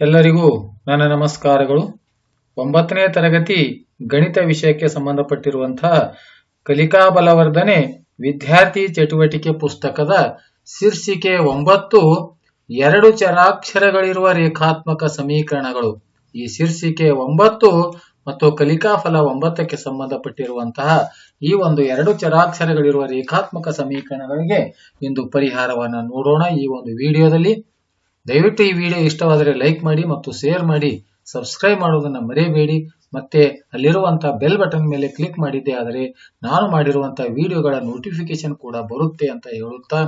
ಎಲ್ಲರಿಗೂ ನನ್ನ ನಮಸ್ಕಾರಗಳು. ಒಂಬತ್ತನೇ ತರಗತಿ ಗಣಿತ ವಿಷಯಕ್ಕೆ ಸಂಬಂಧಪಟ್ಟಿರುವಂತಹ ಕಲಿಕಾ ಬಲವರ್ಧನೆ ವಿದ್ಯಾರ್ಥಿ ಚಟುವಟಿಕೆ ಪುಸ್ತಕದ ಶೀರ್ಷಿಕೆ ಒಂಬತ್ತು, ಎರಡು ಚರಾಕ್ಷರಗಳಿರುವ ರೇಖಾತ್ಮಕ ಸಮೀಕರಣಗಳು. ಈ ಶೀರ್ಷಿಕೆ ಒಂಬತ್ತು ಮತ್ತು ಕಲಿಕಾ ಫಲ ಒಂಬತ್ತಕ್ಕೆ ಸಂಬಂಧಪಟ್ಟಿರುವಂತಹ ಈ ಒಂದು ಎರಡು ಚರಾಕ್ಷರಗಳಿರುವ ರೇಖಾತ್ಮಕ ಸಮೀಕರಣಗಳಿಗೆ ಇಂದು ಪರಿಹಾರವನ್ನು ನೋಡೋಣ ಈ ಒಂದು ವಿಡಿಯೋದಲ್ಲಿ. ದಯವಿಟ್ಟು ಈ ವಿಡಿಯೋ ಇಷ್ಟವಾದರೆ ಲೈಕ್ ಮಾಡಿ ಮತ್ತು ಶೇರ್ ಮಾಡಿ. ಸಬ್ಸ್ಕ್ರೈಬ್ ಮಾಡೋದನ್ನ ಮರೆಯಬೇಡಿ ಮತ್ತೆ ಅಲ್ಲಿರುವಂತಹ ಬೆಲ್ ಬಟನ್ ಮೇಲೆ ಕ್ಲಿಕ್ ಮಾಡಿದ್ದೆ ಆದರೆ ನಾನು ಮಾಡಿರುವಂತಹ ವಿಡಿಯೋಗಳ ನೋಟಿಫಿಕೇಶನ್ ಕೂಡ ಬರುತ್ತೆ ಅಂತ ಹೇಳುತ್ತಾ.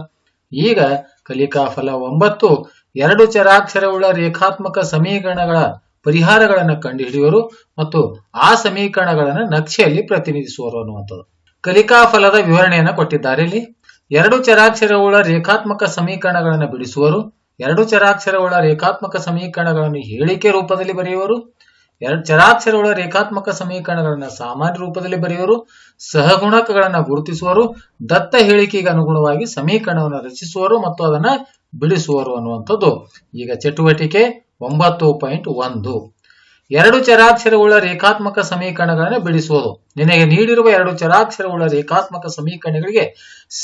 ಈಗ ಕಲಿಕಾ ಫಲ ಒಂಬತ್ತು. ಎರಡು ಚರಾಕ್ಷರವುಳ್ಳ ರೇಖಾತ್ಮಕ ಸಮೀಕರಣಗಳ ಪರಿಹಾರಗಳನ್ನು ಕಂಡುಹಿಡಿಯುವರು ಮತ್ತು ಆ ಸಮೀಕರಣಗಳನ್ನು ನಕ್ಷೆಯಲ್ಲಿ ಪ್ರತಿನಿಧಿಸುವರು ಅನ್ನುವಂಥದ್ದು. ಕಲಿಕಾ ಫಲದ ವಿವರಣೆಯನ್ನು ಕೊಟ್ಟಿದ್ದಾರೆ ಇಲ್ಲಿ. ಎರಡು ಚರಾಕ್ಷರವುಳ್ಳ ರೇಖಾತ್ಮಕ ಸಮೀಕರಣಗಳನ್ನು ಬಿಡಿಸುವರು. ಎರಡು ಚರಾಕ್ಷರಗಳ ರೇಖಾತ್ಮಕ ಸಮೀಕರಣಗಳನ್ನು ಹೇಳಿಕೆ ರೂಪದಲ್ಲಿ ಬರೆಯುವರು. ಎರಡು ಚರಾಕ್ಷರಗಳ ರೇಖಾತ್ಮಕ ಸಮೀಕರಣಗಳನ್ನು ಸಾಮಾನ್ಯ ರೂಪದಲ್ಲಿ ಬರೆಯುವರು. ಸಹಗುಣಕಗಳನ್ನು ಗುರುತಿಸುವರು. ದತ್ತ ಹೇಳಿಕೆಗೆ ಅನುಗುಣವಾಗಿ ಸಮೀಕರಣವನ್ನು ರಚಿಸುವರು ಮತ್ತು ಅದನ್ನ ಬಿಡಿಸುವರು ಅನ್ನುವಂಥದ್ದು. ಈಗ ಚಟುವಟಿಕೆ ಒಂಬತ್ತು ಪಾಯಿಂಟ್ ಒಂದು. ಎರಡು ಚರಾಕ್ಷರಗಳ ರೇಖಾತ್ಮಕ ಸಮೀಕರಣಗಳನ್ನು ಬಿಡಿಸುವುದು. ನಿನಗೆ ನೀಡಿರುವ ಎರಡು ಚರಾಕ್ಷರಗಳ ರೇಖಾತ್ಮಕ ಸಮೀಕರಣಗಳಿಗೆ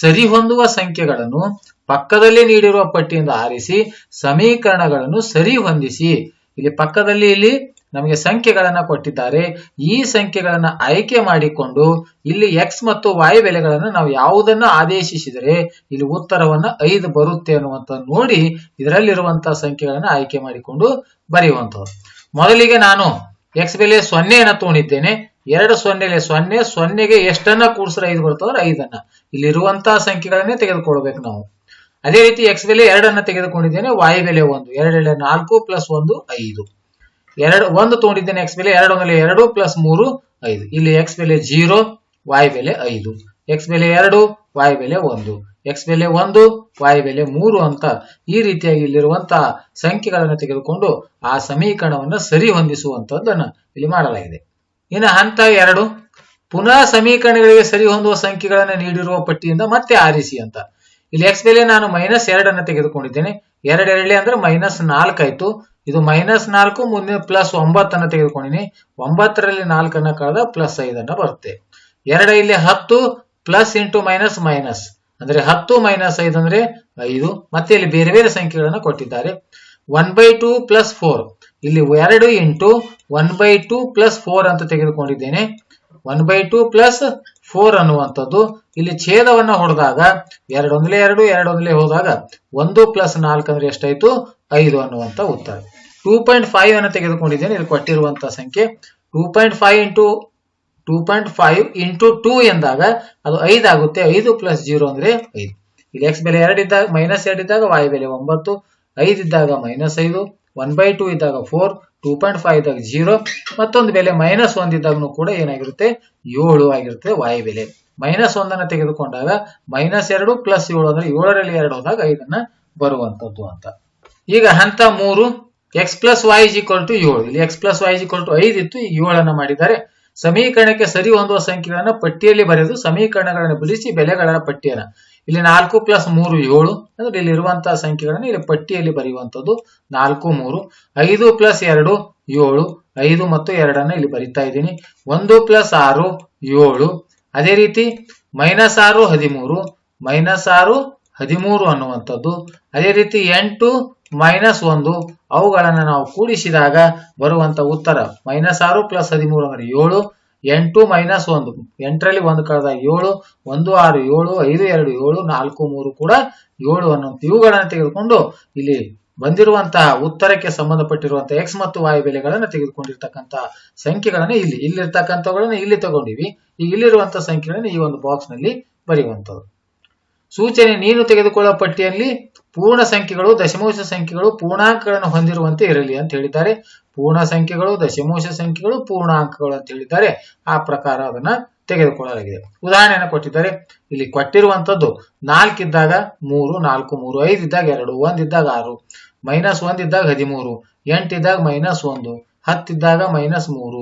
ಸರಿಹೊಂದುವ ಸಂಖ್ಯೆಗಳನ್ನು ಪಕ್ಕದಲ್ಲಿ ನೀಡಿರುವ ಪಟ್ಟಿಯಿಂದ ಆರಿಸಿ ಸಮೀಕರಣಗಳನ್ನು ಸರಿ ಹೊಂದಿಸಿ. ಇಲ್ಲಿ ಪಕ್ಕದಲ್ಲಿ ಇಲ್ಲಿ ನಮಗೆ ಸಂಖ್ಯೆಗಳನ್ನ ಕೊಟ್ಟಿದ್ದಾರೆ. ಈ ಸಂಖ್ಯೆಗಳನ್ನ ಆಯ್ಕೆ ಮಾಡಿಕೊಂಡು ಇಲ್ಲಿ ಎಕ್ಸ್ ಮತ್ತು ವಾಯ್ ಬೆಲೆಗಳನ್ನು ನಾವು ಯಾವುದನ್ನ ಆದೇಶಿಸಿದರೆ ಇಲ್ಲಿ ಉತ್ತರವನ್ನ ಐದು ಬರುತ್ತೆ ಅನ್ನುವಂತ ನೋಡಿ ಇದರಲ್ಲಿರುವಂತಹ ಸಂಖ್ಯೆಗಳನ್ನ ಆಯ್ಕೆ ಮಾಡಿಕೊಂಡು ಬರೆಯುವಂಥದ್ದು. ಮೊದಲಿಗೆ ನಾನು ಎಕ್ಸ್ ಬೆಲೆ ಸೊನ್ನೆಯನ್ನು ತಗೊಂಡಿದ್ದೇನೆ ಎರಡು ಸೊನ್ನೆಲೆ ಸೊನ್ನೆ, ಸೊನ್ನೆಗೆ ಎಷ್ಟನ್ನ ಕೂಡಿಸಿದ್ರೆ ಐದು ಬರ್ತದ್ರೆ ಐದನ್ನ. ಇಲ್ಲಿರುವಂತಹ ಸಂಖ್ಯೆಗಳನ್ನೇ ತೆಗೆದುಕೊಳ್ಬೇಕು ನಾವು. ಅದೇ ರೀತಿ ಎಕ್ಸ್ ಬೆಲೆ ಎರಡನ್ನ ತೆಗೆದುಕೊಂಡಿದ್ದೇನೆ ವಾಯು ಬೆಲೆ ಒಂದು ಎರಡೆರಡು ನಾಲ್ಕು ಪ್ಲಸ್ ಒಂದು ಐದು. ಎರಡು, ಒಂದು ತಗೊಂಡಿದ್ದೇನೆ ಎಕ್ಸ್ ಬೆಲೆ, ಎರಡು ಮೇಲೆ ಎರಡು ಪ್ಲಸ್ ಮೂರು ಐದು. ಇಲ್ಲಿ ಎಕ್ಸ್ ಬೆಲೆ ಜೀರೋ ವಾಯು ಬೆಲೆ ಐದು. ಎಕ್ಸ್ ಬೆಲೆ ಎರಡು ವಾಯು ಬೆಲೆ ಒಂದು. ಎಕ್ಸ್ ಬೆಲೆ ಒಂದು ವಾಯು ಬೆಲೆ ಮೂರು ಅಂತ ಈ ರೀತಿಯಾಗಿ ಇಲ್ಲಿರುವಂತಹ ಸಂಖ್ಯೆಗಳನ್ನು ತೆಗೆದುಕೊಂಡು ಆ ಸಮೀಕರಣವನ್ನು ಸರಿ ಹೊಂದಿಸುವಂತದ್ದನ್ನು ಇಲ್ಲಿ ಮಾಡಲಾಗಿದೆ. ಇನ್ನು ಹಂತ ಎರಡು, ಪುನಃ ಸಮೀಕರಣಗಳಿಗೆ ಸರಿ ಹೊಂದುವ ಸಂಖ್ಯೆಗಳನ್ನು ನೀಡಿರುವ ಪಟ್ಟಿಯಿಂದ ಮತ್ತೆ ಆರಿಸಿ ಅಂತ. ಇಲ್ಲಿ ಎಕ್ಸ್ ಬೆಲೆ ನಾನು ಮೈನಸ್ ಎರಡನ್ನ ತೆಗೆದುಕೊಂಡಿದ್ದೇನೆ. ಎರಡೆರಡೇ ಅಂದ್ರೆ ಮೈನಸ್ ನಾಲ್ಕು ಆಯ್ತು. ಇದು ಮೈನಸ್ ನಾಲ್ಕು ಮುಂದಿನ ಪ್ಲಸ್ ಒಂಬತ್ತನ್ನ ತೆಗೆದುಕೊಂಡಿನಿ. ಒಂಬತ್ತರಲ್ಲಿ ನಾಲ್ಕನ್ನ ಕಳೆದ ಪ್ಲಸ್ ಐದನ್ನ ಬರುತ್ತೆ. ಎರಡ ಇಲ್ಲಿ ಹತ್ತು ಪ್ಲಸ್ ಇಂಟು ಮೈನಸ್ ಮೈನಸ್ ಅಂದ್ರೆ ಹತ್ತು ಮೈನಸ್ ಐದು ಅಂದ್ರೆ ಐದು. ಮತ್ತೆ ಇಲ್ಲಿ ಬೇರೆ ಬೇರೆ ಸಂಖ್ಯೆಗಳನ್ನ ಕೊಟ್ಟಿದ್ದಾರೆ. One by two plus four ಇಲ್ಲಿ ಎರಡು into one by two plus four ಅಂತ ತೆಗೆದುಕೊಂಡಿದ್ದೇನೆ. One by two plus four ಅನ್ನುವಂಥದ್ದು. ಇಲ್ಲಿ ಛೇದವನ್ನು ಹೊಡೆದಾಗ ಎರಡೊಂದಲೇ ಎರಡು ಎರಡೊಂದಲೇ ಹೋದಾಗ ಒಂದು ಪ್ಲಸ್ ನಾಲ್ಕು ಅಂದ್ರೆ ಎಷ್ಟಾಯ್ತು? ಐದು ಅನ್ನುವಂಥ ಉತ್ತರ. ಟೂ ಪಾಯಿಂಟ್ ಫೈವ್ ಅನ್ನು ತೆಗೆದುಕೊಂಡಿದ್ದೇನೆ. ಇಲ್ಲಿ ಕೊಟ್ಟಿರುವಂತಹ ಸಂಖ್ಯೆ two point five into two point five into two ಎಂದಾಗ ಅದು ಐದು ಆಗುತ್ತೆ. ಐದು ಪ್ಲಸ್ ಜೀರೋ ಅಂದ್ರೆ ಐದು. ಇಲ್ಲಿ ಎಕ್ಸ್ ಬೆಲೆ ಎರಡು ಇದ್ದಾಗ ಮೈನಸ್ ಎರಡು ಇದ್ದಾಗ ವಾಯ್ ಬೆಲೆ ಒಂಬತ್ತು. ಐದು ಇದ್ದಾಗ ಮೈನಸ್ ಐದು. ಒನ್ ಬೈ ಟೂ ಇದ್ದಾಗ ಫೋರ್ ಟೂ ಪಾಯಿಂಟ್ ಫೈವ್ ಇದ್ದಾಗ ಜೀರೋ ಮತ್ತೊಂದು ಬೆಲೆ ಮೈನಸ್ ಒಂದ್ ಇದ್ದಾಗನು ಕೂಡ ಏನಾಗಿರುತ್ತೆ? ಏಳು ಆಗಿರುತ್ತೆ ವಾಯು ಬೆಲೆ. ಮೈನಸ್ ಒಂದನ್ನ ತೆಗೆದುಕೊಂಡಾಗ ಮೈನಸ್ ಎರಡು ಪ್ಲಸ್ ಏಳು ಅಂದ್ರೆ ಏಳರಲ್ಲಿ ಎರಡು ಹೋದಾಗ ಐದನ್ನ ಬರುವಂತದ್ದು ಅಂತ. ಈಗ ಹಂತ ಮೂರು x plus y is equal to ಏಳು. ಇಲ್ಲಿ x plus y is equal to ಐದು ಇತ್ತು, ಈಗ ಏಳನ್ನ ಮಾಡಿದ್ದಾರೆ. ಸಮೀಕರಣಕ್ಕೆ ಸರಿ ಹೊಂದುವ ಸಂಖ್ಯೆಗಳನ್ನ ಪಟ್ಟಿಯಲ್ಲಿ ಬರೆದು ಸಮೀಕರಣಗಳನ್ನು ಬಿಡಿಸಿ ಬೆಲೆಗಳ ಪಟ್ಟಿಯನ್ನ. ಇಲ್ಲಿ ನಾಲ್ಕು ಪ್ಲಸ್ ಮೂರು ಏಳು. ಅಂದ್ರೆ ಇಲ್ಲಿ ಇರುವಂತಹ ಸಂಖ್ಯೆಗಳನ್ನು ಇಲ್ಲಿ ಪಟ್ಟಿಯಲ್ಲಿ ಬರೆಯುವಂತದ್ದು ನಾಲ್ಕು, ಮೂರು. ಐದು ಪ್ಲಸ್ ಎರಡು, ಏಳು. ಐದು ಮತ್ತು ಎರಡನ್ನ ಇಲ್ಲಿ ಬರಿತಾ ಇದ್ದೀನಿ. ಒಂದು ಪ್ಲಸ್ ಆರು, ಏಳು. ಅದೇ ರೀತಿ ಮೈನಸ್ ಆರು, ಹದಿಮೂರು. ಮೈನಸ್ ಆರು, ಹದಿಮೂರು ಅನ್ನುವಂಥದ್ದು. ಅದೇ ರೀತಿ ಎಂಟು ಮೈನಸ್ ಒಂದು. ಅವುಗಳನ್ನು ನಾವು ಕೂಡಿಸಿದಾಗ ಬರುವಂತ ಉತ್ತರ ಮೈನಸ್ ಆರು ಪ್ಲಸ್ ಹದಿಮೂರು ಅಂದ್ರೆ ಏಳು. ಎಂಟು ಮೈನಸ್ ಒಂದು. ಎಂಟರಲ್ಲಿ ಒಂದು ಕಳೆದಾಗ ಏಳು, ಒಂದು ಆರು ಏಳು, ಐದು ಎರಡು ಏಳು, ನಾಲ್ಕು ಮೂರು ಕೂಡ ಏಳು ಅನ್ನುವಂಥ ಇವುಗಳನ್ನು ತೆಗೆದುಕೊಂಡು ಇಲ್ಲಿ ಬಂದಿರುವಂತಹ ಉತ್ತರಕ್ಕೆ ಸಂಬಂಧಪಟ್ಟಿರುವಂತಹ ಎಕ್ಸ್ ಮತ್ತು ವಾಯು ಬೆಲೆಗಳನ್ನು ತೆಗೆದುಕೊಂಡಿರ್ತಕ್ಕಂತಹ ಸಂಖ್ಯೆಗಳನ್ನ ಇಲ್ಲಿ, ಇಲ್ಲಿರ್ತಕ್ಕಂಥವುಗಳನ್ನು ಇಲ್ಲಿ ತಗೊಂಡಿವಿ. ಈಗ ಇಲ್ಲಿರುವಂತಹ ಸಂಖ್ಯೆಗಳನ್ನು ಈ ಒಂದು ಬಾಕ್ಸ್ನಲ್ಲಿ ಬರೆಯುವಂಥದ್ದು. ಸೂಚನೆ ನೀನು ತೆಗೆದುಕೊಳ್ಳುವ ಪಟ್ಟಿಯಲ್ಲಿ ಪೂರ್ಣ ಸಂಖ್ಯೆಗಳು, ದಶಮಾಂಶ ಸಂಖ್ಯೆಗಳು ಪೂರ್ಣಾಂಕಗಳನ್ನು ಹೊಂದಿರುವಂತೆ ಇರಲಿ ಅಂತ ಹೇಳಿದ್ದಾರೆ. ಪೂರ್ಣ ಸಂಖ್ಯೆಗಳು, ದಶಮಾಂಶ ಸಂಖ್ಯೆಗಳು ಪೂರ್ಣಾಂಕಗಳು ಅಂತ ಹೇಳಿದ್ದಾರೆ. ಆ ಪ್ರಕಾರ ಅದನ್ನ ತೆಗೆದುಕೊಳ್ಳಲಾಗಿದೆ. ಉದಾಹರಣೆಯನ್ನು ಕೊಟ್ಟಿದ್ದಾರೆ. ಇಲ್ಲಿ ಕೊಟ್ಟಿರುವಂತದ್ದು ನಾಲ್ಕಿದ್ದಾಗ ಮೂರು, ನಾಲ್ಕು, ಮೂರು, ಐದು ಇದ್ದಾಗ ಎರಡು ಒಂದಿದ್ದಾಗ ಆರು, ಮೈನಸ್ ಒಂದಿದ್ದಾಗ ಹದಿಮೂರು ಎಂಟಿದ್ದಾಗ ಮೈನಸ್ ಒಂದು ಹತ್ತಿದ್ದಾಗ ಮೈನಸ್ ಮೂರು,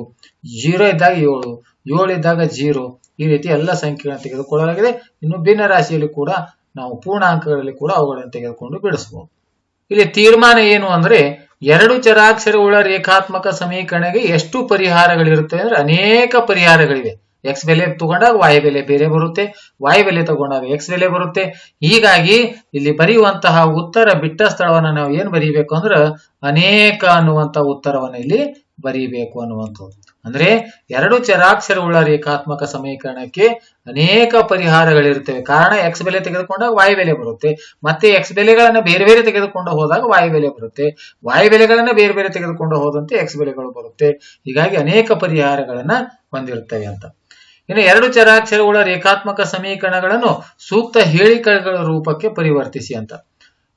ಜೀರೋ ಇದ್ದಾಗ ಏಳು ಏಳು ಇದ್ದಾಗ ಜೀರೋ. ಈ ರೀತಿ ಎಲ್ಲ ಸಂಖ್ಯೆಗಳನ್ನು ತೆಗೆದುಕೊಳ್ಳಲಾಗಿದೆ. ಇನ್ನು ಭಿನ್ನ ರಾಶಿಯಲ್ಲಿ ಕೂಡ ನಾವು ಪೂರ್ಣಾಂಕಗಳಲ್ಲಿ ಕೂಡ ಅವುಗಳನ್ನು ತೆಗೆದುಕೊಂಡು ಬಿಡಿಸಬಹುದು ಇಲ್ಲಿ ತೀರ್ಮಾನ ಏನು ಅಂದ್ರೆ, ಎರಡು ಚರಾಕ್ಷರಗಳ ರೇಖಾತ್ಮಕ ಸಮೀಕರಣಕ್ಕೆ ಎಷ್ಟು ಪರಿಹಾರಗಳಿರುತ್ತವೆ ಅಂದ್ರೆ ಅನೇಕ ಪರಿಹಾರಗಳಿವೆ. ಎಕ್ಸ್ ಬೆಲೆ ತಗೊಂಡಾಗ ವಾಯು ಬೆಲೆ ಬೇರೆ ಬರುತ್ತೆ. ವಾಯು ಬೆಲೆ ತಗೊಂಡಾಗ ಎಕ್ಸ್ ಬೆಲೆ ಬರುತ್ತೆ. ಹೀಗಾಗಿ ಇಲ್ಲಿ ಬರೆಯುವಂತಹ ಉತ್ತರ ಬಿಟ್ಟ ಸ್ಥಳವನ್ನ ನಾವು ಏನ್ ಬರೀಬೇಕು ಅಂದ್ರೆ ಅನೇಕ ಅನ್ನುವಂತಹ ಉತ್ತರವನ್ನು ಇಲ್ಲಿ ಬರೀಬೇಕು ಅನ್ನುವಂಥದ್ದು. ಅಂದ್ರೆ ಎರಡು ಚರಾಕ್ಷರವುಳ್ಳ ರೇಖಾತ್ಮಕ ಸಮೀಕರಣಕ್ಕೆ ಅನೇಕ ಪರಿಹಾರಗಳಿರುತ್ತವೆ ಕಾರಣ ಎಕ್ಸ್ ಬೆಲೆ ತೆಗೆದುಕೊಂಡಾಗ ವಾಯು ಬೆಲೆ ಬರುತ್ತೆ. ಮತ್ತೆ ಎಕ್ಸ್ ಬೆಲೆಗಳನ್ನ ಬೇರೆ ಬೇರೆ ತೆಗೆದುಕೊಂಡು ಹೋದಾಗ ವಾಯು ಬೆಲೆ ಬರುತ್ತೆ. ವಾಯು ಬೆಲೆಗಳನ್ನ ಬೇರೆ ಬೇರೆ ತೆಗೆದುಕೊಂಡು ಹೋದಂತೆ ಎಕ್ಸ್ ಬೆಲೆಗಳು ಬರುತ್ತೆ. ಹೀಗಾಗಿ ಅನೇಕ ಪರಿಹಾರಗಳನ್ನ ಹೊಂದಿರುತ್ತವೆ ಅಂತ. ಇನ್ನು ಎರಡು ಚರಾಕ್ಷರಗಳ ರೇಖಾತ್ಮಕ ಸಮೀಕರಣಗಳನ್ನು ಸೂಕ್ತ ಹೇಳಿಕೆಗಳ ರೂಪಕ್ಕೆ ಪರಿವರ್ತಿಸಿ ಅಂತ.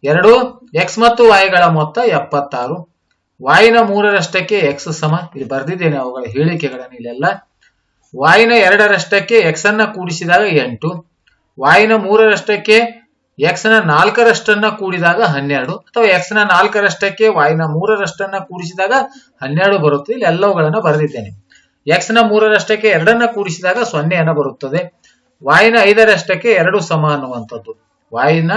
ಎರಡು ಎಕ್ಸ್ ಮತ್ತು ವಾಯುಗಳ ಮೊತ್ತ ಎಪ್ಪತ್ತಾರು. ವಾಯಿನ ಮೂರರಷ್ಟಕ್ಕೆ ಎಕ್ಸ್ ಸಮ. ಇಲ್ಲಿ ಬರೆದಿದ್ದೇನೆ ಅವುಗಳ ಹೇಳಿಕೆಗಳನ್ನು ಇಲ್ಲೆಲ್ಲ. ವಾಯಿನ ಎರಡರಷ್ಟಕ್ಕೆ ಎಕ್ಸ್ ಅನ್ನ ಕೂಡಿಸಿದಾಗ ಎಂಟು. ವಾಯಿನ ಮೂರರಷ್ಟಕ್ಕೆ ಎಕ್ಸ್ನ ನಾಲ್ಕರಷ್ಟನ್ನ ಕೂಡಿದಾಗ ಹನ್ನೆರಡು. ಅಥವಾ ಎಕ್ಸ್ನ ನಾಲ್ಕರಷ್ಟಕ್ಕೆ ವಾಯಿನ ಮೂರರಷ್ಟನ್ನ ಕೂಡಿಸಿದಾಗ ಹನ್ನೆರಡು ಬರುತ್ತೆ. ಇಲ್ಲಿ ಎಲ್ಲವುಗಳನ್ನ ಬರೆದಿದ್ದೇನೆ. ಎಕ್ಸ್ನ ಮೂರರಷ್ಟಕ್ಕೆ ಎರಡನ್ನ ಕೂಡಿಸಿದಾಗ ಸೊನ್ನೆಯನ್ನ ಬರುತ್ತದೆ. ವಾಯಿನ ಐದರಷ್ಟಕ್ಕೆ ಎರಡು ಸಮ ಅನ್ನುವಂಥದ್ದು. ವಾಯಿನ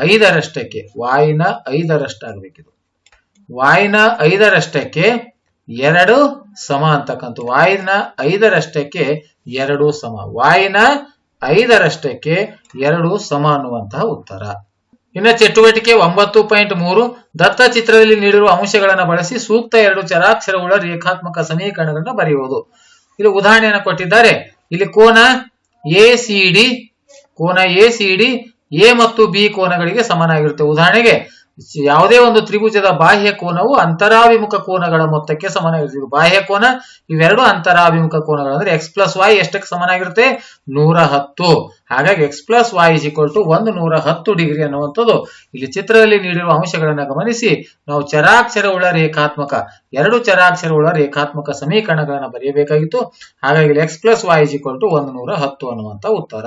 ಐದರಷ್ಟಕ್ಕೆ, ವಾಯಿನ ಐದರಷ್ಟಾಗಬೇಕಿದು. ವಾಯಿನ ಐದರಷ್ಟಕ್ಕೆ ಎರಡು ಸಮ ಅಂತಕ್ಕಂಥ ವಾಯಿನ ಐದರಷ್ಟಕ್ಕೆ ಎರಡು ಸಮ. ವಾಯಿನ ಐದರಷ್ಟಕ್ಕೆ ಎರಡು ಸಮ ಅನ್ನುವಂತಹ ಉತ್ತರ. ಇನ್ನ ಚಟುವಟಿಕೆ ಒಂಬತ್ತು ಪಾಯಿಂಟ್ ಮೂರು. ದತ್ತ ಚಿತ್ರದಲ್ಲಿ ನೀಡಿರುವ ಅಂಶಗಳನ್ನು ಬಳಸಿ ಸೂಕ್ತ ಎರಡು ಚರಾಕ್ಷರಗಳ ರೇಖಾತ್ಮಕ ಸಮೀಕರಣಗಳನ್ನು ಬರೆಯುವುದು. ಇಲ್ಲಿ ಉದಾಹರಣೆಯನ್ನು ಕೊಟ್ಟಿದ್ದಾರೆ. ಇಲ್ಲಿ ಕೋನ ಎ, ಸಿ, ಡಿ, ಕೋನ ಎ, ಸಿ, ಡಿ, ಎ ಮತ್ತು ಬಿ ಕೋನಗಳಿಗೆ ಸಮನಾಗಿರುತ್ತೆ. ಉದಾಹರಣೆಗೆ ಯಾವುದೇ ಒಂದು ತ್ರಿಭುಜದ ಬಾಹ್ಯ ಕೋನವು ಅಂತರಾಭಿಮುಖ ಕೋನಗಳ ಮೊತ್ತಕ್ಕೆ ಸಮನಾಗಿರುತ್ತೆ ಬಾಹ್ಯ ಕೋನ ಇವೆರಡು ಅಂತರಾಭಿಮುಖ ಕೋನಗಳು. ಅಂದ್ರೆ ಎಕ್ಸ್ ಪ್ಲಸ್ ವೈ ಎಷ್ಟಕ್ಕೆ ಸಮನಾಗಿರುತ್ತೆ ನೂರ ಹತ್ತು. ಹಾಗಾಗಿ x plus y is equal to ಒಂದು ನೂರ ಹತ್ತು ಡಿಗ್ರಿ ಅನ್ನುವಂಥದ್ದು ಇಲ್ಲಿ ಚಿತ್ರದಲ್ಲಿ ನೀಡಿರುವ ಅಂಶಗಳನ್ನು ಗಮನಿಸಿ. ನಾವು ಚರಾಕ್ಷರ ಚರಾಕ್ಷರವುಳ್ಳ ರೇಖಾತ್ಮಕ, ಎರಡು ಚರಾಕ್ಷರ ಚರಾಕ್ಷರವುಳ್ಳ ರೇಖಾತ್ಮಕ ಸಮೀಕರಣಗಳನ್ನು ಬರೆಯಬೇಕಾಗಿತ್ತು. ಹಾಗಾಗಿ x plus y is equal to ಒಂದು ನೂರ ಹತ್ತು ಅನ್ನುವಂಥ ಉತ್ತರ.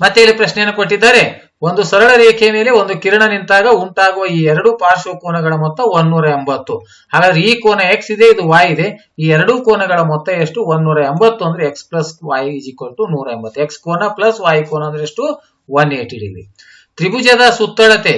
ಮತ್ತೆ ಇಲ್ಲಿ ಪ್ರಶ್ನೆಯನ್ನು ಕೊಟ್ಟಿದ್ದಾರೆ. ಒಂದು ಸರಳ ರೇಖೆಯ ಮೇಲೆ ಒಂದು ಕಿರಣ ನಿಂತಾಗ ಉಂಟಾಗುವ ಈ ಎರಡು ಪಾರ್ಶ್ವ ಕೋನಗಳ ಮೊತ್ತ ಒನ್ನೂರ ಎಂಬತ್ತು. ಹಾಗಾದ್ರೆ ಈ ಕೋನ ಎಕ್ಸ್ ಇದೆ, ಇದು ವಾಯ್ ಇದೆ. ಈ ಎರಡು ಕೋನಗಳ ಮೊತ್ತ ಎಷ್ಟು? ಒಂದೂರ ಎಂಬತ್ತು ಅಂದ್ರೆ x plus y is equal to ನೂರ ಎಂಬತ್ತು. ಎಕ್ಸ್ ಕೋನ ಪ್ಲಸ್ ವಾಯ್ ಕೋನ ಅಂದ್ರೆ ಎಷ್ಟು? One eighty degree. ತ್ರಿಭುಜದ ಸುತ್ತಳತೆ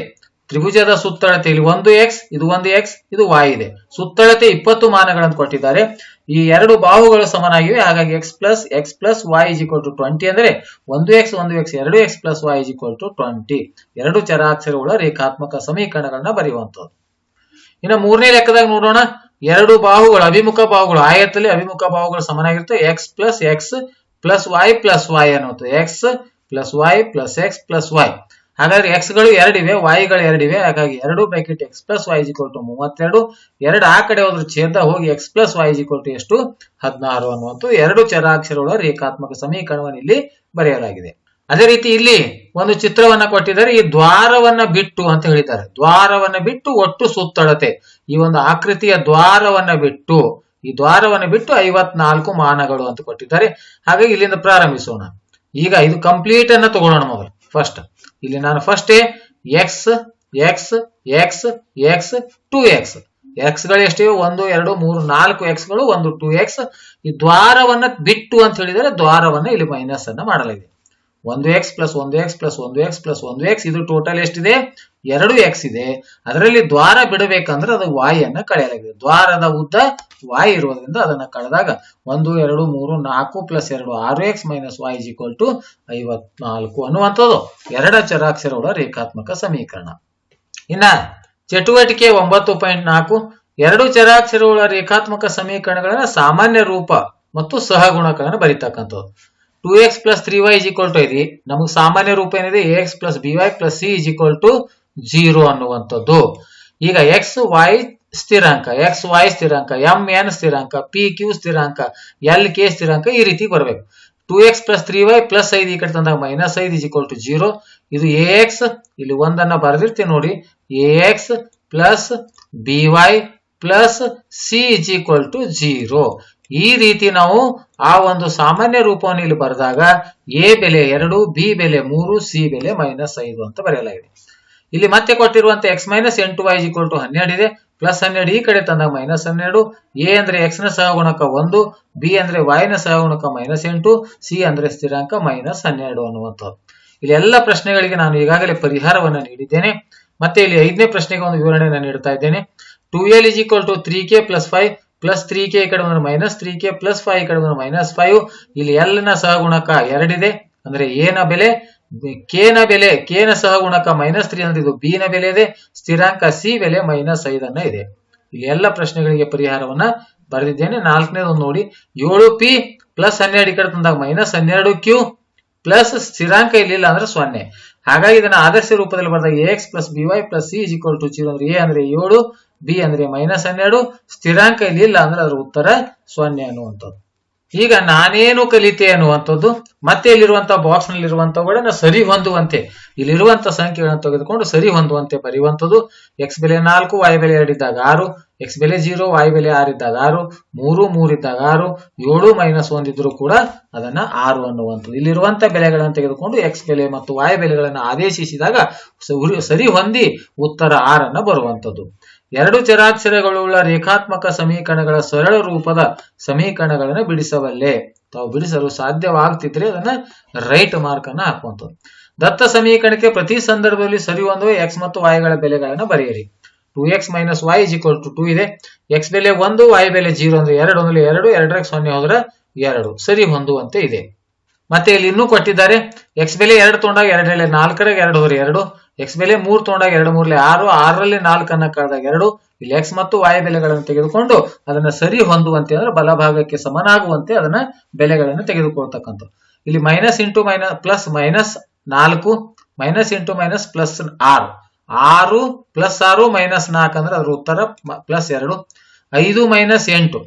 ತ್ರಿಭುಜದ ಸುತ್ತಳತೆ, ಇಲ್ಲಿ ಒಂದು ಎಕ್ಸ್ ಇದು ಒಂದು ಎಕ್ಸ್ ಇದು ವಾಯ್ ಇದೆ. ಸುತ್ತಳತೆ ಇಪ್ಪತ್ತು ಮಾನಗಳನ್ನು ಕೊಟ್ಟಿದ್ದಾರೆ. ಈ ಎರಡು ಬಾಹುಗಳು ಸಮನಾಗಿವೆ. ಹಾಗಾಗಿ x plus x plus y is equal to twenty ಅಂದ್ರೆ ಒಂದು ಎಕ್ಸ್ ಒಂದು ಎಕ್ಸ್ ಎರಡು x plus y is equal to twenty ಎರಡು ಚರಾಕ್ಷರಗಳ ರೇಖಾತ್ಮಕ ಸಮೀಕರಣಗಳನ್ನ ಬರೆಯುವಂತದ್ದು ಇನ್ನು ಮೂರನೇ ಲೆಕ್ಕದಾಗ ನೋಡೋಣ. ಎರಡು ಬಾಹುಗಳು, ಅಭಿಮುಖ ಬಾಹುಗಳು ಆಯತ್ತಲ್ಲಿ ಅಭಿಮುಖ ಬಾಹುಗಳು ಸಮನಾಗಿರುತ್ತೆ. X plus x plus y plus y ಅನ್ನೋದು x plus y plus x plus y ಹಾಗಾದ್ರೆ ಎಕ್ಸ್ಗಳು ಎರಡಿವೆ ವಾಯುಗಳು ಎರಡಿವೆ ಹಾಗಾಗಿ ಎರಡು bracket x plus y equal to ಮೂವತ್ತೆರಡು. ಎರಡು ಆ ಕಡೆ ಹೋದ್ರೆ ಛೇದ ಹೋಗಿ x plus y equal to ಎಷ್ಟು? ಹದಿನಾರು ಅನ್ನುವಂಥ ಎರಡು ಚರಾಕ್ಷರಗಳ ರೇಖಾತ್ಮಕ ಸಮೀಕರಣವನ್ನು ಇಲ್ಲಿ ಬರೆಯಲಾಗಿದೆ. ಅದೇ ರೀತಿ ಇಲ್ಲಿ ಒಂದು ಚಿತ್ರವನ್ನ ಕೊಟ್ಟಿದ್ದಾರೆ. ಈ ದ್ವಾರವನ್ನ ಬಿಟ್ಟು ಅಂತ ಹೇಳಿದ್ದಾರೆ. ದ್ವಾರವನ್ನ ಬಿಟ್ಟು ಒಟ್ಟು ಸುತ್ತಳತೆ. ಈ ಒಂದು ಆಕೃತಿಯ ದ್ವಾರವನ್ನ ಬಿಟ್ಟು, ಈ ದ್ವಾರವನ್ನು ಬಿಟ್ಟು ಐವತ್ನಾಲ್ಕು ಮಾನಗಳು ಅಂತ ಕೊಟ್ಟಿದ್ದಾರೆ. ಹಾಗಾಗಿ ಇಲ್ಲಿಂದ ಪ್ರಾರಂಭಿಸೋಣ. ಈಗ ಇದು ಕಂಪ್ಲೀಟ್ ಅನ್ನ ತಗೊಳ್ಳೋಣ ಮೊದಲು. ಫಸ್ಟ್ ಇಲ್ಲಿ ನಾನು first x x x x to x ಎಕ್ಸ್ಗಳು ಎಷ್ಟಿವೆ? ಒಂದು, ಎರಡು, ಮೂರು, ನಾಲ್ಕು ಎಕ್ಸ್ಗಳು ಒಂದು ಟು ಎಕ್ಸ್ ಈ ದ್ವಾರವನ್ನ ಬಿಟ್ಟು ಅಂತ ಹೇಳಿದರೆ ದ್ವಾರವನ್ನ ಇಲ್ಲಿ ಮೈನಸ್ ಅನ್ನ ಮಾಡಲಾಗಿದೆ. ಒಂದು ಎಕ್ಸ್ ಪ್ಲಸ್ ಒಂದು ಎಕ್ಸ್ ಪ್ಲಸ್ ಒಂದು ಎಕ್ಸ್ ಪ್ಲಸ್ ಒಂದು ಎಕ್ಸ್ ಇದು ಟೋಟಲ್ ಎಷ್ಟಿದೆ? ಎರಡು ಎಕ್ಸ್ ಇದೆ. ಅದರಲ್ಲಿ ದ್ವಾರ ಬಿಡಬೇಕಂದ್ರೆ ಅದು ವಾಯ್ ಅನ್ನ ಕಳೆಯಲಾಗಿದೆ. ದ್ವಾರದ ಉದ್ದ ವಾಯ್ ಇರೋದ್ರಿಂದ ಅದನ್ನ ಕಳೆದಾಗ ಒಂದು, ಎರಡು, ಮೂರು, ನಾಲ್ಕು ಪ್ಲಸ್ ಎರಡು, ಆರು x minus y is equal to ಐವತ್ನಾಲ್ಕು ಅನ್ನುವಂಥದ್ದು. ಎರಡ ಚರಾಕ್ಷರಗಳ ರೇಖಾತ್ಮಕ ಸಮೀಕರಣ. ಇನ್ನ ಚಟುವಟಿಕೆ ಒಂಬತ್ತು ಪಾಯಿಂಟ್ ನಾಲ್ಕು, ಎರಡು ಚರಾಕ್ಷರಗಳ ರೇಖಾತ್ಮಕ ಸಮೀಕರಣಗಳನ್ನ ಸಾಮಾನ್ಯ ರೂಪ ಮತ್ತು ಸಹಗುಣಕಗಳನ್ನು ಬರೀತಕ್ಕಂಥದ್ದು. Two x plus three y is equal to ID ನಮಗೆ ಸಾಮಾನ್ಯ ರೂಪ ಏನಿದೆ? X plus B y plus C is equal to zero ಅನ್ನುವಂಥದ್ದು. ಈಗ ಎಕ್ಸ್ ವೈ ಸ್ಥಿರಾಂಕ ಎಕ್ಸ್ ವೈ ಸ್ಥಿರಾಂಕ ಎಂ ಎನ್ ಸ್ಥಿರಾಂಕ ಪಿ ಕ್ಯೂ ಸ್ಥಿರಾಂಕ ಎಲ್ ಕೆ ಸ್ಥಿರಾಂಕ ಈ ರೀತಿ ಬರಬೇಕು. Two x plus three y plus ಐದು ಈ ಕಡೆ ತಂದಾಗ ಮೈನಸ್ ಐದು ಇಸ್ ಈಕ್ವಲ್ ಟು ಜೀರೋ ಇದು ಎ ಎಕ್ಸ್ ಇಲ್ಲಿ ಒಂದನ್ನ ಬರೆದಿರ್ತೀವಿ ನೋಡಿ. A x plus B y plus C is equal to zero ಈ ರೀತಿ ನಾವು ಆ ಒಂದು ಸಾಮಾನ್ಯ ರೂಪವನ್ನು ಇಲ್ಲಿ ಬರೆದಾಗ ಎ ಬೆಲೆ ಎರಡು ಬಿ ಬೆಲೆ ಮೂರು ಸಿ ಬೆಲೆ ಮೈನಸ್ ಐದು ಅಂತ ಬರೆಯಲಾಗಿದೆ. ಇಲ್ಲಿ ಮತ್ತೆ ಕೊಟ್ಟಿರುವಂತ ಎಕ್ಸ್ ಮೈನಸ್ ಎಂಟು ವೈ ಈಕ್ವಲ್ ಟು ಹನ್ನೆರಡು ಇದೆ. ಪ್ಲಸ್ ಹನ್ನೆರಡು ಈ ಕಡೆ ತಂದಾಗ ಮೈನಸ್ ಹನ್ನೆರಡು. ಎ ಅಂದ್ರೆ ಎಕ್ಸ್ನ ಸಹಗುಣಕ ಒಂದು ಬಿ ಅಂದ್ರೆ ವೈ ನ ಸಹಗುಣಕ ಮೈನಸ್ ಎಂಟು ಸಿ ಅಂದ್ರೆ ಸ್ಥಿರಾಂಕ ಮೈನಸ್ ಹನ್ನೆರಡು ಅನ್ನುವಂಥದ್ದು. ಇಲ್ಲಿ ಎಲ್ಲ ಪ್ರಶ್ನೆಗಳಿಗೆ ನಾನು ಈಗಾಗಲೇ ಪರಿಹಾರವನ್ನು ನೀಡಿದ್ದೇನೆ. ಮತ್ತೆ ಇಲ್ಲಿ ಐದನೇ ಪ್ರಶ್ನೆಗೆ ಒಂದು ವಿವರಣೆಯನ್ನು ನೀಡ್ತಾ ಇದ್ದೇನೆ. Two L is equal to three K plus five plus three K ಈ ಕಡೆ ಬಂದ್ರೆ minus three K plus five ಈ ಕಡೆ ಬಂದ್ರೆ ಮೈನಸ್ ಫೈವ್ ಇಲ್ಲಿ ಎಲ್ನ ಸಹಗುಣಕ ಎರಡಿದೆ ಅಂದ್ರೆ ಎ ನ ಬೆಲೆ ಕೆ ನ ಬೆಲೆ ಕೆ ನ ಸಹಗುಣಕ ಮೈನಸ್ ತ್ರೀ ಅಂದ್ರೆ ಇದು ಬಿ ನ ಬೆಲೆ ಇದೆ, ಸ್ಥಿರಾಂಕ ಸಿ ಬೆಲೆ ಮೈನಸ್ ಐದನ್ನ ಇದೆ. ಇಲ್ಲಿ ಎಲ್ಲ ಪ್ರಶ್ನೆಗಳಿಗೆ ಪರಿಹಾರವನ್ನ ಬರೆದಿದ್ದೇನೆ. ನಾಲ್ಕನೇದು ನೋಡಿ. ಏಳು ಪಿ ಪ್ಲಸ್ ಹನ್ನೆರಡು ಈ ಕಡೆ ತಂದಾಗ ಮೈನಸ್ ಹನ್ನೆರಡು ಕ್ಯೂ ಪ್ಲಸ್ ಸ್ಥಿರಾಂಕ ಇಲ್ಲಿಲ್ಲ ಅಂದ್ರೆ ಸೊನ್ನೆ. ಹಾಗಾಗಿ ಇದನ್ನ ಆದರ್ಶ ರೂಪದಲ್ಲಿ ಬರೆದಾಗ A x plus B y plus C equal to zero ಅಂದ್ರೆ ಎ ಅಂದ್ರೆ ಏಳು ಬಿ ಅಂದ್ರೆ ಮೈನಸ್ ಹನ್ನೆರಡು, ಸ್ಥಿರಾಂಕ ಇಲ್ಲಿ ಇಲ್ಲ ಅಂದ್ರೆ ಅದರ ಉತ್ತರ ಸೊನ್ನೆ ಅನ್ನುವಂಥದ್ದು. ಈಗ ನಾನೇನು ಕಲಿತೆ ಅನ್ನುವಂಥದ್ದು, ಮತ್ತೆ ಇಲ್ಲಿರುವಂತಹ ಬಾಕ್ಸ್ನಲ್ಲಿ ಇರುವಂತವುಗಳನ್ನ ಸರಿ ಹೊಂದುವಂತೆ ಇಲ್ಲಿರುವಂತಹ ಸಂಖ್ಯೆಗಳನ್ನು ತೆಗೆದುಕೊಂಡು ಸರಿ ಹೊಂದುವಂತೆ ಬರೆಯುವಂಥದ್ದು. ಎಕ್ಸ್ ಬೆಲೆ ನಾಲ್ಕು ವಾಯ್ ಬೆಲೆ ಎರಡಿದ್ದಾಗ ಆರು ಎಕ್ಸ್ ಬೆಲೆ ಜೀರೋ ವಾಯ್ ಬೆಲೆ ಆರು ಇದ್ದಾಗ ಆರು, ಮೂರು ಮೂರು ಇದ್ದಾಗ ಆರು, ಏಳು ಮೈನಸ್ ಒಂದಿದ್ರು ಕೂಡ ಅದನ್ನ ಆರು ಅನ್ನುವಂಥದ್ದು. ಇಲ್ಲಿರುವಂತ ಬೆಲೆಗಳನ್ನು ತೆಗೆದುಕೊಂಡು ಎಕ್ಸ್ ಬೆಲೆ ಮತ್ತು ವಾಯ್ ಬೆಲೆಗಳನ್ನು ಆದೇಶಿಸಿದಾಗ ಸರಿ ಹೊಂದಿ ಉತ್ತರ ಆರನ್ನ ಬರುವಂಥದ್ದು. ಎರಡು ಚರಾಕ್ಷರಗಳುಳ್ಳ ರೇಖಾತ್ಮಕ ಸಮೀಕರಣಗಳ ಸರಳ ರೂಪದ ಸಮೀಕರಣಗಳನ್ನು ಬಿಡಿಸಬಲ್ಲೆ ತಾವು ಬಿಡಿಸಲು ಸಾಧ್ಯವಾಗ್ತಿದ್ರೆ ಅದನ್ನ ರೈಟ್ ಮಾರ್ಕ್ ಅನ್ನ ಹಾಕುವಂಥದ್ದು. ದತ್ತ ಸಮೀಕರಣಕ್ಕೆ ಪ್ರತಿ ಸಂದರ್ಭದಲ್ಲಿ ಸರಿ ಹೊಂದುವ ಎಕ್ಸ್ ಮತ್ತು ವಾಯ್ಗಳ ಬೆಲೆಗಳನ್ನು ಬರೆಯಿರಿ. Two x minus y is equal to two ಇದೆ. ಎಕ್ಸ್ ಬೆಲೆ ಒಂದು ವೈ ಬೆಲೆ ಜೀರೋ ಅಂದ್ರೆ ಎರಡು ಅಂದ್ರೆ ಎರಡು ಎರಡಕ್ಕೆ ಸೊನ್ನೆ ಹೋದ್ರೆ ಎರಡು. ಸರಿ ಹೊಂದುವಂತೆ ಇದೆ. ಮತ್ತೆ ಇಲ್ಲಿ ಇನ್ನೂ ಕೊಟ್ಟಿದ್ದಾರೆ. ಎಕ್ಸ್ ಬೆಲೆ ಎರಡು ತೊಗೊಂಡಾಗ ಎರಡರಲ್ಲಿ ನಾಲ್ಕರಾಗ ಎರಡು ಹೋದ್ರೆ ಎರಡು. ಎಕ್ಸ್ ಬೆಲೆ ಮೂರು ತಗೊಂಡಾಗ ಎರಡು ಮೂರಲ್ಲಿ ಆರು, ಆರರಲ್ಲಿ ನಾಲ್ಕನ್ನ ಕಳೆದಾಗ ಎರಡು. ಇಲ್ಲಿ ಎಕ್ಸ್ ಮತ್ತು ವಾಯ್ ಬೆಲೆಗಳನ್ನು ತೆಗೆದುಕೊಂಡು ಅದನ್ನ ಸರಿ ಹೊಂದುವಂತೆ ಅಂದ್ರೆ ಬಲಭಾಗಕ್ಕೆ ಸಮನಾಗುವಂತೆ ಅದನ್ನ ಬೆಲೆಗಳನ್ನು ತೆಗೆದುಕೊಳ್ತಕ್ಕಂಥ ಇಲ್ಲಿ minus into minus plus minus ನಾಲ್ಕು ಮೈನಸ್ ಇಂಟು ಮೈನಸ್ ಪ್ಲಸ್ ಆರು. ಆರು ಪ್ಲಸ್ ಆರು ಮೈನಸ್ ನಾಲ್ಕು ಅಂದ್ರೆ ಅದರ ಉತ್ತರ ಪ್ಲಸ್ ಎರಡು. ಐದು ಮೈನಸ್ ಎಂಟು.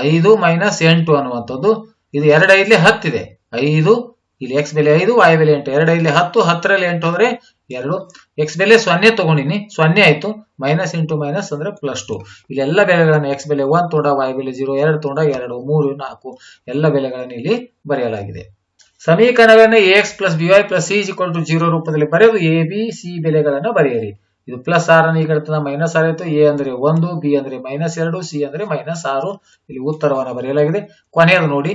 ಐದು ಮೈನಸ್ ಎಂಟು ಅನ್ನುವಂಥದ್ದು. ಇದು ಎರಡು ಐದ್ಲಿ ಹತ್ತಿದೆ. ಐದು ಇಲ್ಲಿ ಎಕ್ಸ್ ಬೆಲೆ ಐದು ವಾಯ್ ಬೆಲೆ ಎಂಟು. ಎರಡು ಇಲ್ಲಿ ಹತ್ತು, ಹತ್ತರಲ್ಲಿ ಎಂಟು ಹೋದ್ರೆ ಎರಡು. ಎಕ್ಸ್ ಬೆಲೆ ಸೊನ್ನೆ ತಗೊಂಡಿನಿ, ಸೊನ್ನೆ ಆಯ್ತು. ಮೈನಸ್ ಇಂಟು ಮೈನಸ್ ಅಂದ್ರೆ ಪ್ಲಸ್ ಟು ಇಲ್ಲಿ ಎಲ್ಲ ಬೆಲೆಗಳನ್ನು ಎಕ್ಸ್ ಬೆಲೆ ಒನ್ ತೋಡ ವಾಯ್ ಬೆಲೆ ಜೀರೋ ಎರಡು ತೊಂಡ, ಎರಡು, ಮೂರು, ನಾಲ್ಕು. ಎಲ್ಲ ಬೆಲೆಗಳನ್ನು ಇಲ್ಲಿ ಬರೆಯಲಾಗಿದೆ. ಸಮೀಕರಣಗಳನ್ನು A x plus B y plus C equal to zero ರೂಪದಲ್ಲಿ ಬರೆದು ಎ ಬಿ ಸಿ ಬೆಲೆಗಳನ್ನು ಬರೆಯಿರಿ. ಇದು ಪ್ಲಸ್ ಆರ್ ಅನ್ನು ಈಗ ಮೈನಸ್ ಆರ್ ಆಯ್ತು ಎ ಅಂದ್ರೆ ಒಂದು ಬಿ ಅಂದ್ರೆ ಮೈನಸ್ ಎರಡು ಸಿ ಅಂದ್ರೆ ಮೈನಸ್ ಆರು. ಇಲ್ಲಿ ಉತ್ತರವನ್ನು ಬರೆಯಲಾಗಿದೆ. ಕೊನೆಯದು ನೋಡಿ.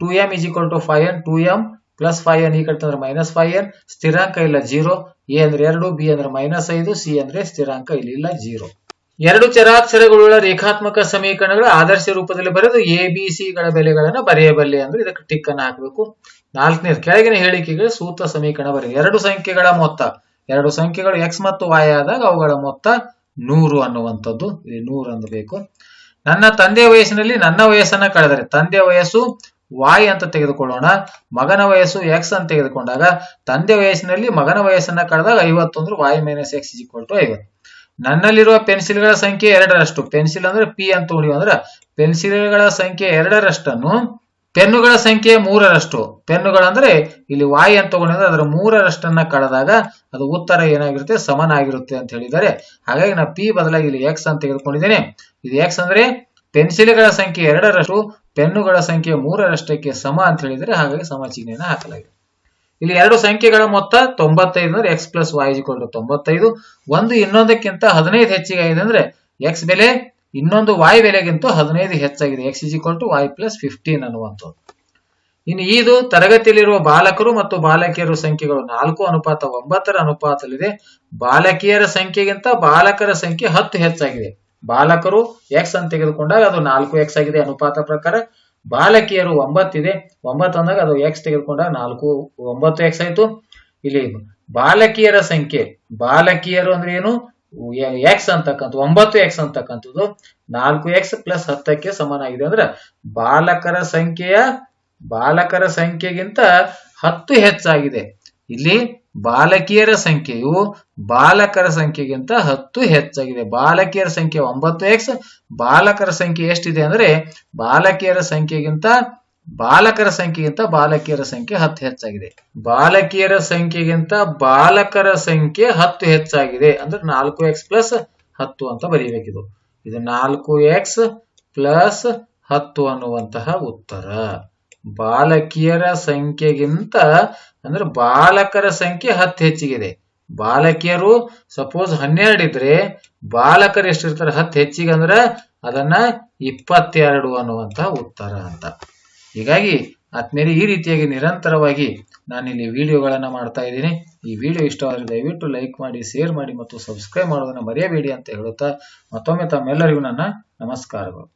Two M is equal to five N two M plus five N ಈ ಕಡೆ ತಂದ್ರೆ ಮೈನಸ್ ಫೈವ್ ಎನ್ ಸ್ಥಿರಾಂಕ ಇಲ್ಲ ಜೀರೋ ಎ ಅಂದ್ರೆ ಎರಡು ಬಿ ಅಂದ್ರೆ ಮೈನಸ್ ಐದು ಸಿ ಅಂದ್ರೆ ಸ್ಥಿರಾಂಕ ಇಲ್ಲಿ ಜೀರೋ ಎರಡು ಚರಾಕ್ಷರಗಳುಳ್ಳ ರೇಖಾತ್ಮಕ ಸಮೀಕರಣಗಳ ಆದರ್ಶ ರೂಪದಲ್ಲಿ ಬರೆದು ಎ ಬಿ ಸಿ ಗಳ ಬೆಲೆಗಳನ್ನು ಬರೆಯಬಲ್ಲೆ ಅಂದ್ರೆ ಇದಕ್ಕೆ ಟಿಕ್ ಅನ್ನು ಹಾಕಬೇಕು. ನಾಲ್ಕನೇ ಕೆಳಗಿನ ಹೇಳಿಕೆಗೆ ಸೂತ್ರ ಸಮೀಕರಣ ಬರೆಯ ಎರಡು ಸಂಖ್ಯೆಗಳ ಮೊತ್ತ. ಎರಡು ಸಂಖ್ಯೆಗಳು ಎಕ್ಸ್ ಮತ್ತು ವಾಯ್ ಆದಾಗ ಅವುಗಳ ಮೊತ್ತ ನೂರು ಅನ್ನುವಂಥದ್ದು. ಇಲ್ಲಿ ನೂರು ಅನ್ನಬೇಕು ನನ್ನ ತಂದೆ ವಯಸ್ಸಿನಲ್ಲಿ ನನ್ನ ವಯಸ್ಸನ್ನ ಕಳೆದರೆ, ತಂದೆ ವಯಸ್ಸು ವಾಯ್ ಅಂತ ತೆಗೆದುಕೊಳ್ಳೋಣ. ಮಗನ ವಯಸ್ಸು ಎಕ್ಸ್ ಅಂತ ತೆಗೆದುಕೊಂಡಾಗ ತಂದೆ ವಯಸ್ಸಿನಲ್ಲಿ ಮಗನ ವಯಸ್ಸನ್ನ ಕಳೆದಾಗ ಐವತ್ತು ಅಂದ್ರೆ y minus x equal to ಐವತ್ತು. ನನ್ನಲ್ಲಿರುವ ಪೆನ್ಸಿಲ್ಗಳ ಸಂಖ್ಯೆ ಎರಡರಷ್ಟು. ಪೆನ್ಸಿಲ್ ಅಂದ್ರೆ ಪಿ ಅಂತ ಹೊಡಿಯುವ ಅಂದ್ರೆ ಪೆನ್ಸಿಲ್ಗಳ ಸಂಖ್ಯೆ ಎರಡರಷ್ಟನ್ನು ಪೆನ್ನುಗಳ ಸಂಖ್ಯೆ ಮೂರರಷ್ಟು. ಪೆನ್ನುಗಳಂದ್ರೆ ಇಲ್ಲಿ ವಾಯ್ ಅಂತ ತಗೊಂಡಿದ್ರೆ ಅದರ ಮೂರರಷ್ಟನ್ನ ಕಳೆದಾಗ ಅದು ಉತ್ತರ ಏನಾಗಿರುತ್ತೆ? ಸಮನಾಗಿರುತ್ತೆ ಅಂತ ಹೇಳಿದ್ದಾರೆ. ಹಾಗಾಗಿ ನಾ ಪಿ ಬದಲಾಗಿ ಇಲ್ಲಿ ಎಕ್ಸ್ ಅಂತ ತೆಗೆದುಕೊಂಡಿದ್ದೇನೆ. ಇದು ಎಕ್ಸ್ ಅಂದ್ರೆ ಪೆನ್ಸಿಲ್ಗಳ ಸಂಖ್ಯೆ ಎರಡರಷ್ಟು, ಪೆನ್ನುಗಳ ಸಂಖ್ಯೆ ಮೂರರಷ್ಟಕ್ಕೆ ಸಮ ಅಂತ ಹೇಳಿದರೆ ಹಾಗಾಗಿ ಸಮ ಚಿಹ್ನೆಯನ್ನು ಹಾಕಲಾಗಿದೆ. ಇಲ್ಲಿ ಎರಡು ಸಂಖ್ಯೆಗಳ ಮೊತ್ತ ತೊಂಬತ್ತೈದು ಅಂದ್ರೆ ಎಕ್ಸ್ ಪ್ಲಸ್ ವೈ ಇಕ್ವಲ್ ತೊಂಬತ್ತೈದು. ಒಂದು ಇನ್ನೊಂದಕ್ಕಿಂತ ಹದಿನೈದು ಹೆಚ್ಚಿಗೆ ಅಂದ್ರೆ ಎಕ್ಸ್ ಬೆಲೆ, ಇನ್ನೊಂದು ವಾಯ್ ಬೆಲೆಗಿಂತ ಹದಿನೈದು ಹೆಚ್ಚಾಗಿದೆ. X is equal to Y plus fifteen ಅನ್ನುವಂಥದ್ದು. ಇನ್ನು ಇದು ತರಗತಿಯಲ್ಲಿರುವ ಬಾಲಕರು ಮತ್ತು ಬಾಲಕಿಯರ ಸಂಖ್ಯೆಗಳು ನಾಲ್ಕು ಅನುಪಾತ ಒಂಬತ್ತರ ಅನುಪಾತದಲ್ಲಿದೆ. ಬಾಲಕಿಯರ ಸಂಖ್ಯೆಗಿಂತ ಬಾಲಕರ ಸಂಖ್ಯೆ ಹತ್ತು ಹೆಚ್ಚಾಗಿದೆ. ಬಾಲಕರು ಎಕ್ಸ್ ಅಂತ ತೆಗೆದುಕೊಂಡಾಗ ಅದು ನಾಲ್ಕು ಎಕ್ಸ್ ಆಗಿದೆ ಅನುಪಾತ ಪ್ರಕಾರ. ಬಾಲಕಿಯರು ಒಂಬತ್ತಿದೆ, ಒಂಬತ್ತು ಅಂದಾಗ ಅದು ಎಕ್ಸ್ ತೆಗೆದುಕೊಂಡಾಗ ನಾಲ್ಕು, ಒಂಬತ್ತು ಎಕ್ಸ್ ಆಯ್ತು. ಇಲ್ಲಿ ಬಾಲಕಿಯರ ಸಂಖ್ಯೆ, ಬಾಲಕಿಯರು ಅಂದ್ರೆ ಏನು? ಎಕ್ಸ್ ಅಂತಕ್ಕಂಥ ಒಂಬತ್ತು ಎಕ್ಸ್ ಅಂತಕ್ಕಂಥದ್ದು, ನಾಲ್ಕು ಎಕ್ಸ್ ಪ್ಲಸ್ ಹತ್ತಕ್ಕೆ ಸಮನಾಗಿದೆ ಅಂದ್ರೆ ಬಾಲಕರ ಸಂಖ್ಯೆಯ, ಬಾಲಕರ ಸಂಖ್ಯೆಗಿಂತ ಹತ್ತು ಹೆಚ್ಚಾಗಿದೆ. ಇಲ್ಲಿ ಬಾಲಕಿಯರ ಸಂಖ್ಯೆಯು ಬಾಲಕರ ಸಂಖ್ಯೆಗಿಂತ ಹತ್ತು ಹೆಚ್ಚಾಗಿದೆ. ಬಾಲಕಿಯರ ಸಂಖ್ಯೆ ಒಂಬತ್ತು ಎಕ್ಸ್ ಬಾಲಕರ ಸಂಖ್ಯೆ ಎಷ್ಟಿದೆ ಅಂದ್ರೆ ಬಾಲಕಿಯರ ಸಂಖ್ಯೆಗಿಂತ, ಬಾಲಕರ ಸಂಖ್ಯೆಗಿಂತ ಬಾಲಕಿಯರ ಸಂಖ್ಯೆ ಹತ್ತು ಹೆಚ್ಚಾಗಿದೆ. ಬಾಲಕಿಯರ ಸಂಖ್ಯೆಗಿಂತ ಬಾಲಕರ ಸಂಖ್ಯೆ ಹತ್ತು ಹೆಚ್ಚಾಗಿದೆ ಅಂದ್ರೆ ನಾಲ್ಕು ಎಕ್ಸ್ ಪ್ಲಸ್ ಹತ್ತು ಅಂತ ಬರೀಬೇಕಿದು. ಇದು ನಾಲ್ಕು ಎಕ್ಸ್ ಪ್ಲಸ್ ಹತ್ತು ಅನ್ನುವಂತಹ ಉತ್ತರ. ಬಾಲಕಿಯರ ಸಂಖ್ಯೆಗಿಂತ, ಅಂದ್ರೆ ಬಾಲಕರ ಸಂಖ್ಯೆ ಹತ್ತು ಹೆಚ್ಚಿಗಿದೆ. ಬಾಲಕಿಯರು ಸಪೋಸ್ ಹನ್ನೆರಡು ಇದ್ರೆ, ಬಾಲಕರು ಎಷ್ಟಿರ್ತಾರೆ? ಹತ್ತು ಹೆಚ್ಚಿಗೆ ಅಂದ್ರೆ ಅದನ್ನ ಇಪ್ಪತ್ತೆರಡು ಅನ್ನುವಂತಹ ಉತ್ತರ ಅಂತ. ಹೀಗಾಗಿ ಆದ್ಮೇಲೆ ಈ ರೀತಿಯಾಗಿ ನಿರಂತರವಾಗಿ ನಾನು ಇಲ್ಲಿ ವಿಡಿಯೋಗಳನ್ನು ಮಾಡ್ತಾ ಇದ್ದೀನಿ. ಈ ವಿಡಿಯೋ ಇಷ್ಟವಾದರೆ ದಯವಿಟ್ಟು ಲೈಕ್ ಮಾಡಿ, ಶೇರ್ ಮಾಡಿ ಮತ್ತು ಸಬ್ಸ್ಕ್ರೈಬ್ ಮಾಡೋದನ್ನು ಮರೆಯಬೇಡಿ ಅಂತ ಹೇಳುತ್ತಾ ಮತ್ತೊಮ್ಮೆ ತಮ್ಮೆಲ್ಲರಿಗೂ ನನ್ನ ನಮಸ್ಕಾರಗಳು.